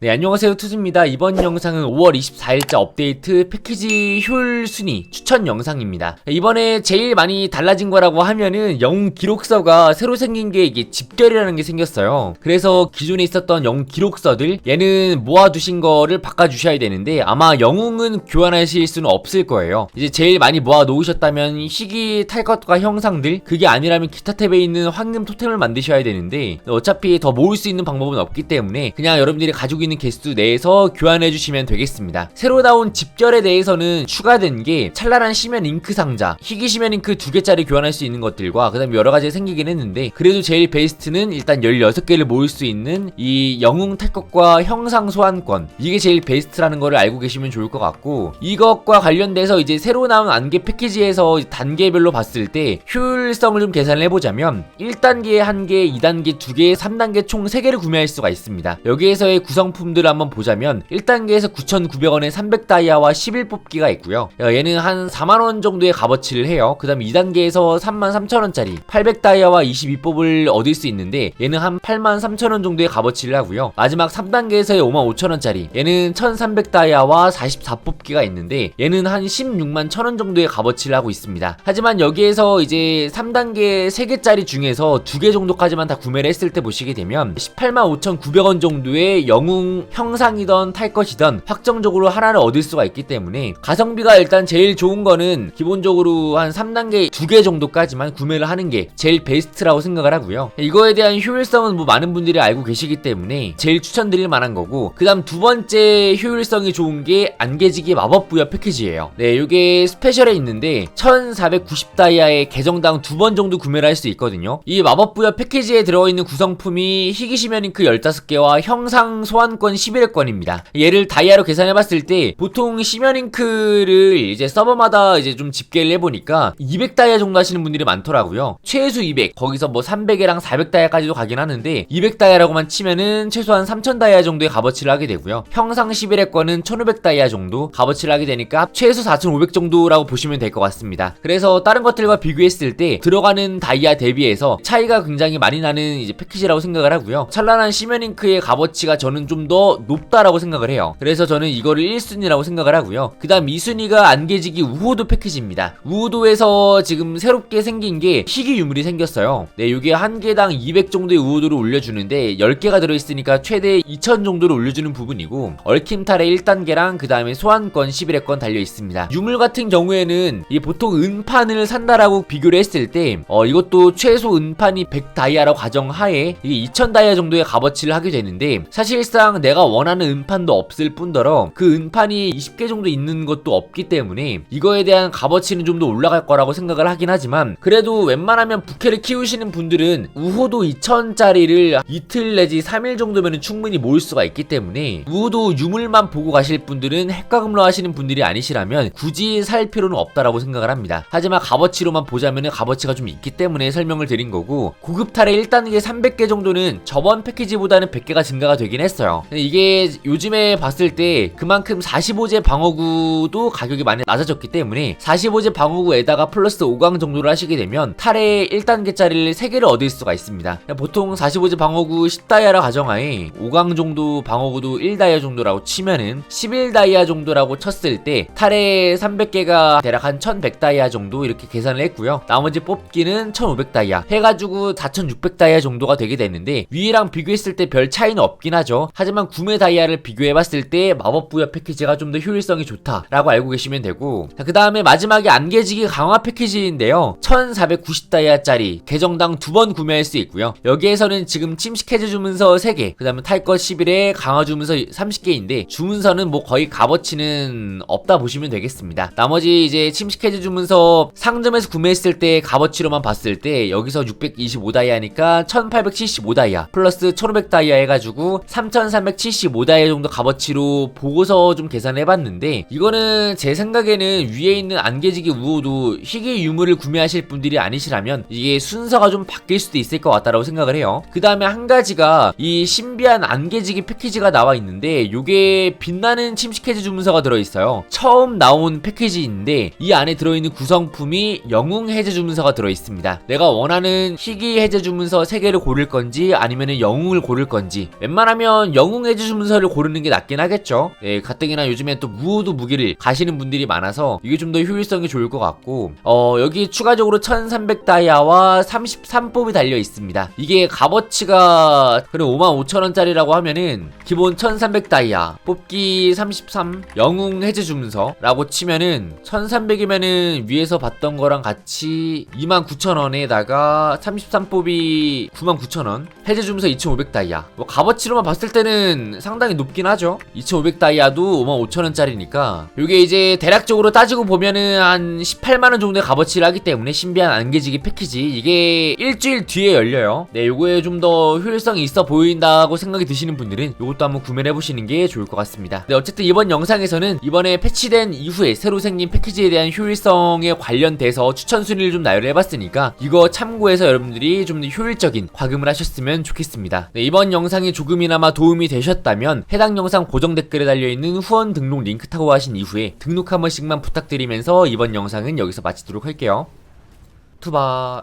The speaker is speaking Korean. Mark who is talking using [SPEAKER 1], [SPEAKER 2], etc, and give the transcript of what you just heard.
[SPEAKER 1] 네, 안녕하세요. 투수입니다. 이번 영상은 5월 24일자 업데이트 패키지 효율 순위 추천 영상입니다. 이번에 제일 많이 달라진 거라고 하면은 영웅 기록서가 새로 생긴 게 이게 집결이라는 게 생겼어요. 그래서 기존에 있었던 영웅 기록서들 얘는 모아두신 거를 바꿔주셔야 되는데 아마 영웅은 교환하실 수는 없을 거예요. 이제 제일 많이 모아 놓으셨다면 희귀 탈 것과 형상들 그게 아니라면 기타 탭에 있는 황금 토템을 만드셔야 되는데 어차피 더 모을 수 있는 방법은 없기 때문에 그냥 여러분들이 가지고 있는 개수 내에서 교환해 주시면 되겠습니다. 새로 나온 집결에 대해서는 추가된 게 찬란한 시면 잉크 상자, 희귀 시면 잉크 두 개짜리 교환할 수 있는 것들과 그다음에 여러 가지 생기긴 했는데 그래도 제일 베스트는 일단 16개를 모을 수 있는 이 영웅 탈 것과 형상 소환권 이게 제일 베스트라는 거를 알고 계시면 좋을 것 같고 이것과 관련돼서 이제 새로 나온 안개 패키지에서 단계별로 봤을 때 효율성을 좀 계산을 해보자면 1단계에 1개, 2단계 2개, 3단계 총 3개를 구매할 수가 있습니다. 여기에서의 구성 품들을 한번 보자면 1단계에서 9,900원에 300다이아와 11 뽑기가 있고요. 어, 얘는 한 4만원 정도의 값어치를 해요. 그 다음에 2단계에서 33,000원짜리 800다이아와 22 뽑을 얻을 수 있는데 얘는 한 83,000원 정도의 값어치를 하고요. 마지막 3단계에서의 55,000원짜리 얘는 1,300다이아와 44 뽑기가 있는데 얘는 한 16만 1,000원 정도의 값어치를 하고 있습니다. 하지만 여기에서 이제 3단계 3개짜리 중에서 2개 정도까지만 다 구매를 했을 때 보시게 되면 18만 5,900원 정도의 영웅 형상이던 탈 것이던 확정적으로 하나를 얻을 수가 있기 때문에 가성비가 일단 제일 좋은 거는 기본적으로 한 3단계 2개 정도까지만 구매를 하는 게 제일 베스트라고 생각을 하고요. 이거에 대한 효율성은 뭐 많은 분들이 알고 계시기 때문에 제일 추천드릴 만한 거고 그다음 두 번째 효율성이 좋은 게 안개지기 마법 부여 패키지예요. 네, 이게 스페셜에 있는데 1,490 다이아에 계정당 두 번 정도 구매를 할 수 있거든요. 이 마법 부여 패키지에 들어있는 구성품이 희귀 시면잉크 15개와 형상 소환 권 11회권입니다. 얘를 다이아로 계산해봤을 때 보통 시면잉크를 이제 서버마다 이제 좀 집계를 해보니까 200다이아 정도 하시는 분들이 많더라고요. 최소 200, 거기서 뭐 300이랑 400다이아까지도 가긴 하는데 200다이아라고만 치면은 최소한 3000다이아 정도의 값어치를 하게 되고요. 형상 11회권은 1500다이아 정도 값어치를 하게 되니까 최소 4500 정도라고 보시면 될 것 같습니다. 그래서 다른 것들과 비교했을 때 들어가는 다이아 대비해서 차이가 굉장히 많이 나는 이제 패키지라고 생각을 하고요. 찬란한 시면잉크의 값어치가 저는 좀더 높다라고 생각을 해요. 그래서 저는 이거를 1순위라고 생각을 하고요. 그 다음 2순위가 안개지기 우호도 패키지입니다. 우호도에서 지금 새롭게 생긴 게 희귀 유물이 생겼어요. 네, 이게 한 개당 200 정도의 우호도를 올려주는데 10개가 들어있으니까 최대 2000 정도를 올려주는 부분이고 얽힘탈의 1단계랑 그 다음에 소환권 11회권 달려 있습니다. 유물 같은 경우에는 이 보통 은판을 산다라고 비교를 했을 때 어, 이것도 최소 은판이 100 다이아라고 가정하에 이게 2000 다이아 정도의 값어치를 하게 되는데 사실상 내가 원하는 은판도 없을 뿐더러 그 은판이 20개 정도 있는 것도 없기 때문에 이거에 대한 값어치는 좀 더 올라갈 거라고 생각을 하긴 하지만 그래도 웬만하면 부캐를 키우시는 분들은 우호도 2000짜리를 이틀 내지 3일 정도면 충분히 모을 수가 있기 때문에 우호도 유물만 보고 가실 분들은 핵과금로 하시는 분들이 아니시라면 굳이 살 필요는 없다라고 생각을 합니다. 하지만 값어치로만 보자면 값어치가 좀 있기 때문에 설명을 드린 거고 고급 탈의 1단계 300개 정도는 저번 패키지보다는 100개가 증가가 되긴 했어요. 근데 이게 요즘에 봤을 때 그만큼 45제 방어구도 가격이 많이 낮아졌기 때문에 45제 방어구에다가 플러스 5강 정도를 하시게 되면 탈의 1단계짜리를 3개를 얻을 수가 있습니다. 보통 45제 방어구 10다이아라 가정하에 5강 정도 방어구도 1다이아 정도라고 치면은 11다이아 정도라고 쳤을 때 탈의 300개가 대략 한 1100다이아 정도 이렇게 계산을 했고요. 나머지 뽑기는 1500다이아 해가지고 4600다이아 정도가 되게 되는데 위랑 비교했을 때 별 차이는 없긴 하죠. 하지만 하지만 구매 다이아를 비교해봤을 때 마법 부여 패키지가 좀 더 효율성이 좋다라고 알고 계시면 되고 그 다음에 마지막에 안개지기 강화 패키지인데요. 1490 다이아짜리 계정당 두 번 구매할 수 있고요. 여기에서는 지금 침식해제 주문서 3개 그 다음에 탈것 11에 강화 주문서 30개인데 주문서는 뭐 거의 값어치는 없다 보시면 되겠습니다. 나머지 이제 침식해제 주문서 상점에서 구매했을 때 값어치로만 봤을 때 여기서 625 다이아니까 1875 다이아 플러스 1500 다이아 해가지고 3 4 1375달러 정도 값어치로 보고서 좀 계산해 봤는데 이거는 제 생각에는 위에 있는 안개지기 우호도 희귀 유물을 구매하실 분들이 아니시라면 이게 순서가 좀 바뀔 수도 있을 것 같다라고 생각을 해요. 그 다음에 한 가지가 이 신비한 안개지기 패키지가 나와 있는데 요게 빛나는 침식해제 주문서가 들어있어요. 처음 나온 패키지인데 이 안에 들어있는 구성품이 영웅 해제 주문서가 들어있습니다. 내가 원하는 희귀 해제 주문서 3개를 고를 건지 아니면 영웅을 고를 건지 웬만하면 영웅 영웅 해주 주문서를 고르는 게 낫긴 하겠죠. 예, 가뜩이나 요즘엔 또 무도 무기를 가시는 분들이 많아서 이게 좀 더 효율성이 좋을 것 같고 어 여기 추가적으로 1300 다이아와 33뽑이 달려 있습니다. 이게 값어치가 그래 55,000원짜리라고 하면은 기본 1300 다이아 뽑기 33 영웅 해제 주문서라고 치면은 1300이면은 위에서 봤던 거랑 같이 29,000원에다가 33뽑이 99,000원 해제 주문서 2,500 다이아 뭐 값어치로만 봤을 때는 상당히 높긴 하죠. 2,500 다이아도 55,000원짜리니까. 이게 이제 대략적으로 따지고 보면은 한 18만원 정도의 값어치를 하기 때문에 신비한 안개지기 패키지. 이게 일주일 뒤에 열려요. 네 요거에 좀 더 효율성이 있어 보인다고 생각이 드시는 분들은 요것도 한번 구매를 해보시는 게 좋을 것 같습니다. 네 어쨌든 이번 영상에서는 이번에 패치된 이후에 새로 생긴 패키지에 대한 효율성에 관련돼서 추천 순위를 좀 나열을 해봤으니까 이거 참고해서 여러분들이 좀 더 효율적인 과금을 하셨으면 좋겠습니다. 네, 이번 영상이 조금이나마 도움이 되셨다면 해당 영상 고정 댓글에 달려있는 후원 등록 링크 타고 하신 이후에 등록 한 번씩만 부탁드리면서 이번 영상은 여기서 마치도록 할게요. 투바